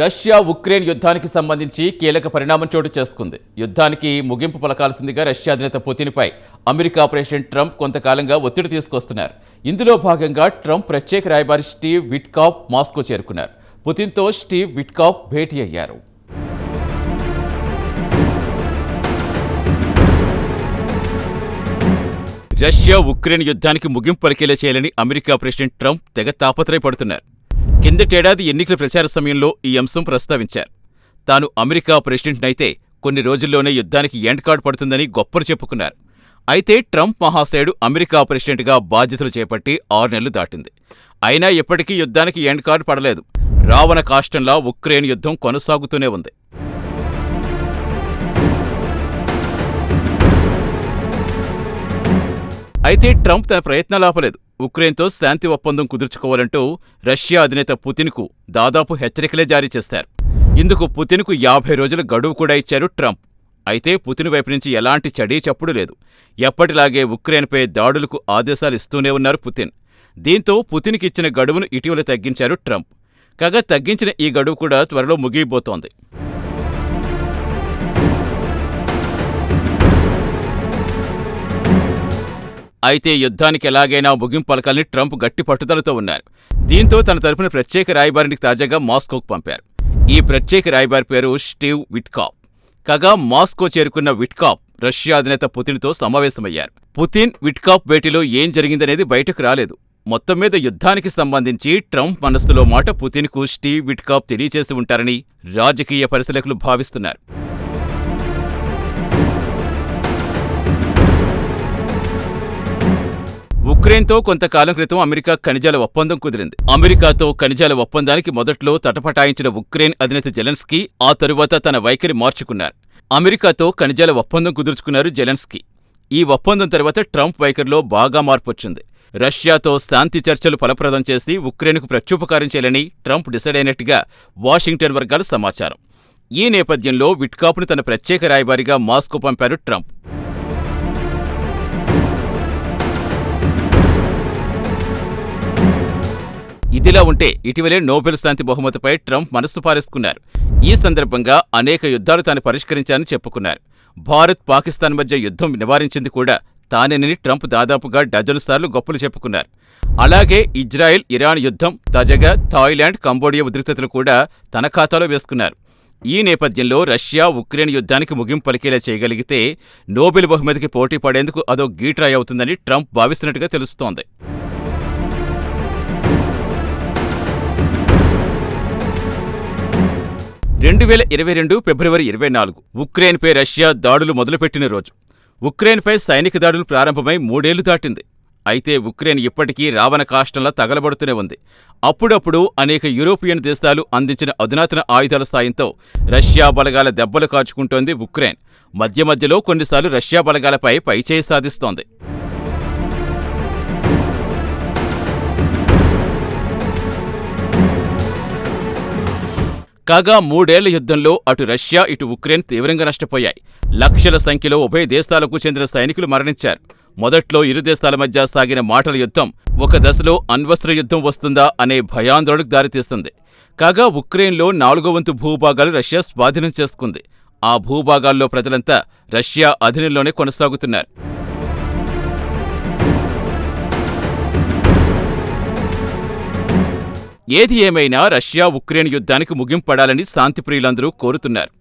Russia Ukraine యుద్ధానికి సంబంధించి కీలక పరిణామం చోటు చేసుకుంది. యుద్ధానికి ముగింపు పలకాల్సిందిగా రష్యా అధినేత పుతిన్పై అమెరికా ప్రెసిడెంట్ ట్రంప్ కొంతకాలంగా ఒత్తిడి తీసుకొస్తున్నారు. ఇందులో భాగంగా ట్రంప్ ప్రత్యేక రాయబారి స్టీవ్ విట్కాప్ మాస్కో చేరుకున్నారు. పుతిన్తో స్టీవ్ విట్కాప్ భేటీ అయ్యారు. రష్యా ఉక్రెయిన్ యుద్ధానికి ముగింపు పలికేలా చేయాలని అమెరికా ప్రెసిడెంట్ ట్రంప్ తెగ తాపత్రయపడుతున్నారు. కిందటేడాది ఎన్నికల ప్రచార సమయంలో ఈ అంశం ప్రస్తావించారు. తాను అమెరికా ప్రెసిడెంట్నైతే కొన్ని రోజుల్లోనే యుద్ధానికి ఎండ్ కార్డ్ పడుతుందని గొప్పలు చెప్పుకున్నారు. అయితే ట్రంప్ మహాశయుడు అమెరికా ప్రెసిడెంట్గా బాధ్యతలు చేపట్టి ఆరు నెలలు దాటింది. అయినా ఇప్పటికీ యుద్ధానికి ఎండ్ కార్డ్ పడలేదు. రావణ కాష్టంలా ఉక్రెయిన్ యుద్ధం కొనసాగుతూనే ఉంది. అయితే ట్రంప్ తన ప్రయత్నాలు ఆపలేదు. ఉక్రెయిన్తో శాంతి ఒప్పందం కుదుర్చుకోవాలంటూ రష్యా అధినేత పుతిన్కు దాదాపు హెచ్చరికలే జారీ చేశారు. ఇందుకు పుతిన్కు యాభై రోజుల గడువు కూడా ఇచ్చారు ట్రంప్. అయితే పుతిన్ వైపు నుంచి ఎలాంటి చడీ చప్పుడు లేదు. ఎప్పటిలాగే ఉక్రెయిన్పై దాడులకు ఆదేశాలు ఇస్తూనే ఉన్నారు పుతిన్. దీంతో పుతిన్కి ఇచ్చిన గడువును ఇటీవల తగ్గించారు ట్రంప్. కాగా తగ్గించిన ఈ గడువు కూడా త్వరలో ముగియబోతోంది. అయితే యుద్ధానికి ఎలాగైనా ముగింపు పలకాలని ట్రంప్ గట్టి పట్టుదలతో ఉన్నారు. దీంతో తన తరపున ప్రత్యేక రాయబారిని తాజాగా మాస్కోకు పంపారు. ఈ ప్రత్యేక రాయబారి పేరు స్టీవ్ విట్కాప్. కాగా మాస్కో చేరుకున్న విట్కాప్ రష్యా అధినేత పుతిన్తో సమావేశమయ్యారు. పుతిన్ విట్కాప్ భేటీలో ఏం జరిగిందనేది బయటకు రాలేదు. మొత్తం మీద యుద్ధానికి సంబంధించి ట్రంప్ మనస్సులో మాట పుతిన్కు స్టీవ్ విట్కాప్ తెలియచేసి ఉంటారని రాజకీయ పరిశీలకులు భావిస్తున్నారు. ఉక్రెయిన్తో కొంతకాలం క్రితం అమెరికా ఖనిజాల ఒప్పందం కుదిరింది. అమెరికాతో ఖనిజాల ఒప్పందానికి మొదట్లో తటపటాయించిన ఉక్రెయిన్ అధినేత జెలెన్స్కీ ఆ తరువాత తన వైఖరి మార్చుకున్నారు. అమెరికాతో ఖనిజాల ఒప్పందం కుదుర్చుకున్నారు జెలెన్స్కీ. ఈ ఒప్పందం తర్వాత ట్రంప్ వైఖరిలో బాగా మార్పు వచ్చింది రష్యాతో శాంతి చర్చలు ఫలప్రదం చేసి ఉక్రెయిన్కు ప్రత్యుపకారం చేయాలని ట్రంప్ డిసైడ్ అయినట్టుగా వాషింగ్టన్ వర్గాల సమాచారం. ఈ నేపథ్యంలో విట్కాప్ను తన ప్రత్యేక రాయబారిగా మాస్కో పంపారు ట్రంప్. ఇదిలా ఉంటే ఇటీవలే నోబెల్ శాంతి బహుమతిపై ట్రంప్ మనస్సు పారేసుకున్నారు. ఈ సందర్భంగా అనేక యుద్ధాలు తాను పరిష్కరించానని చెప్పుకున్నారు. భారత్ పాకిస్తాన్ మధ్య యుద్ధం నివారించింది కూడా తానేనని ట్రంప్ దాదాపుగా డజను సార్లు గొప్పలు చెప్పుకున్నారు. అలాగే ఇజ్రాయెల్ ఇరాన్ యుద్ధం తాజాగా థాయిలాండ్ కంబోడియా ఉద్రిక్తతలు కూడా తన ఖాతాలో వేసుకున్నారు. ఈ నేపథ్యంలో రష్యా ఉక్రెయిన్ యుద్ధానికి ముగింపు పలికేలా చేయగలిగితే నోబెల్ బహుమతికి పోటీ పడేందుకు అదో గీట్రాయ్ అవుతుందని ట్రంప్ భావిస్తున్నట్టుగా తెలుస్తోంది. రెండు వేల ఇరవై రెండు ఫిబ్రవరి ఇరవై నాలుగు. ఉక్రెయిన్పై రష్యా దాడులు మొదలుపెట్టిన రోజు. ఉక్రెయిన్పై సైనిక దాడులు ప్రారంభమై మూడేళ్ళు దాటింది. అయితే ఉక్రెయిన్ ఇప్పటికీ రావణ కాష్టంలా తగలబడుతూనే ఉంది. అప్పుడప్పుడు అనేక యూరోపియన్ దేశాలు అందించిన అధునాతన ఆయుధాల సాయంతో రష్యా బలగాల దెబ్బలు కాచుకుంటోంది ఉక్రెయిన్. మధ్య మధ్యలో కొన్నిసార్లు రష్యా బలగాలపై పైచేయి సాధిస్తోంది. కాగా మూడేళ్ళ యుద్ధంలో అటు రష్యా ఇటు ఉక్రెయిన్ తీవ్రంగా నష్టపోయాయి. లక్షల సంఖ్యలో ఉభయ దేశాలకు చెందిన సైనికులు మరణించారు. మొదట్లో ఇరు దేశాల మధ్య సాగిన మాటల యుద్ధం ఒక దశలో అణ్వస్త్ర యుద్ధం వస్తుందా అనే భయాందోళనకు దారితీస్తుంది. కాగా ఉక్రెయిన్లో నాలుగో వంతు భూభాగాలు రష్యా స్వాధీనం చేసుకుంది. ఆ భూభాగాల్లో ప్రజలంతా రష్యా అధీనంలోనే కొనసాగుతున్నారు. ఏది ఏమైనా రష్యా ఉక్రెయిన్ యుద్ధానికి ముగింపడాలని శాంతిప్రియులందరూ కోరుతున్నారు.